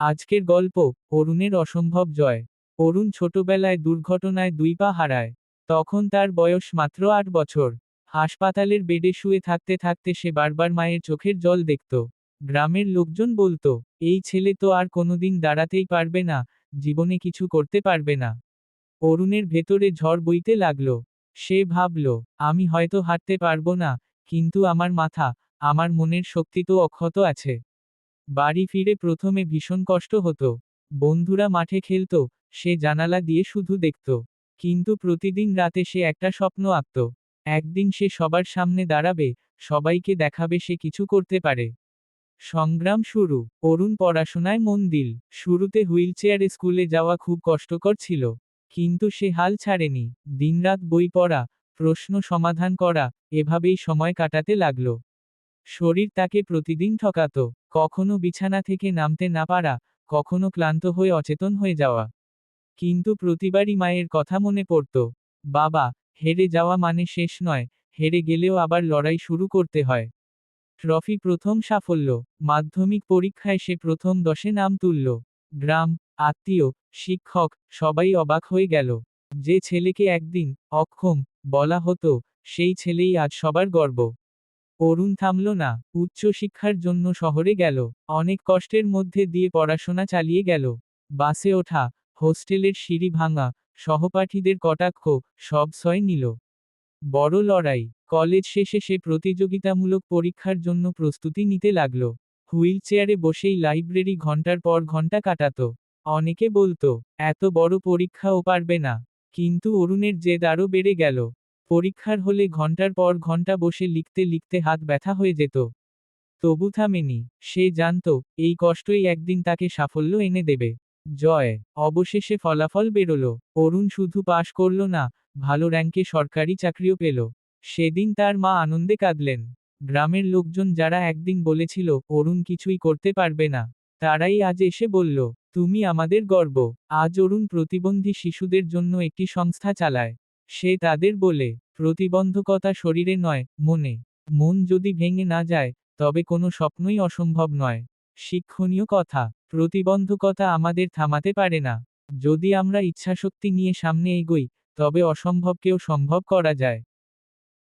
আজকের গল্প, অরুণের অসম্ভব জয়। অরুণ ছোটবেলায় দুর্ঘটনায় দুই পা হারায়। তখন তার বয়স মাত্র আট বছর। হাসপাতালের বেডে শুয়ে থাকতে থাকতে সে বারবার মায়ের চোখের জল দেখত। গ্রামের লোকজন বলতো, এই ছেলে তো আর কোনোদিন দাঁড়াতেই পারবে না, জীবনে কিছু করতে পারবে না। অরুণের ভেতরে ঝড় বইতে লাগল। সে ভাবল, আমি হয়তো হাঁটতে পারব না, কিন্তু আমার মাথা, আমার মনের শক্তি তো অক্ষত আছে। বাড়ি ফিরে প্রথমে ভীষণ কষ্ট হতো। বন্ধুরা মাঠে খেলত, সে জানালা দিয়ে শুধু দেখত। কিন্তু প্রতিদিন রাতে সে একটা স্বপ্ন আঁকত। একদিন সে সবার সামনে দাঁড়াবে, সবাইকে দেখাবে সে কিছু করতে পারে। সংগ্রাম শুরু, অরুণ পড়াশোনায় মন দিল। শুরুতে হুইলচেয়ারে স্কুলে যাওয়া খুব কষ্টকর ছিল। কিন্তু সে হাল ছাড়েনি। দিনরাত বই পড়া, প্রশ্ন সমাধান করা, এভাবেই সময় কাটাতে লাগল। শরীর তাকে প্রতিদিন ঠকাত। কখনো বিছানা থেকে নামতে না পারা, কখনো ক্লান্ত হয়ে অচেতন হয়ে যাওয়া। কিন্তু প্রতিবারই মায়ের কথা মনে পড়ত, বাবা, হেরে যাওয়া মানে শেষ নয়, হেরে গেলেও আবার লড়াই শুরু করতে হয়। ট্রফি প্রথম সাফল্য, মাধ্যমিক পরীক্ষায় সে প্রথম দশে নাম তুলল। গ্রাম, আত্মীয়, শিক্ষক, সবাই অবাক হয়ে গেল। যে ছেলেকে একদিন অক্ষম বলা হতো, সেই ছেলেই আজ সবার গর্ব। অরুণ থামল না, উচ্চশিক্ষার জন্য শহরে গেল। অনেক কষ্টের মধ্যে দিয়ে পড়াশোনা চালিয়ে গেল। বাসে ওঠা, হোস্টেলের সিঁড়ি ভাঙা, সহপাঠীদের কটাক্ষ, সব সয় নিল। বড় লড়াই। কলেজ শেষে সে প্রতিযোগিতামূলক পরীক্ষার জন্য প্রস্তুতি নিতে লাগল। হুইল চেয়ারে বসেই লাইব্রেরি ঘণ্টার পর ঘণ্টা কাটাত। অনেকে বলতো, এত বড় পরীক্ষাও পারবে না। কিন্তু অরুণের জেদ আরও বেড়ে গেল। পরীক্ষার হলে ঘণ্টার পর ঘণ্টা বসে লিখতে লিখতে হাত ব্যথা হয়ে যেত। তবু থামেনি, সে জানত, এই কষ্টই একদিন তাকে সাফল্য এনে দেবে। জয়, অবশেষে ফলাফল বেরোল। অরুণ শুধু পাশ করল না, ভালো র্যাঙ্কে সরকারি চাকরিও পেল। সেদিন তার মা আনন্দে কাঁদলেন। গ্রামের লোকজন যারা একদিন বলেছিল, অরুণ কিছুই করতে পারবে না তারাই আজ এসে বলল, তুমি আমাদের গর্ব। আজ অরুণ প্রতিবন্ধী শিশুদের জন্য একটি সংস্থা চালায়। সে তাদের বলে প্রতিবন্ধকতা শরীরে নয়, মনে। মন যদি ভেঙে না যায়, তবে কোনো স্বপ্নই অসম্ভব নয়। শিক্ষণীয় কথা, প্রতিবন্ধকতা আমাদের থামাতে পারে না। যদি আমরা ইচ্ছাশক্তি নিয়ে সামনে এগোই, তবে অসম্ভবকেও সম্ভব করা যায়।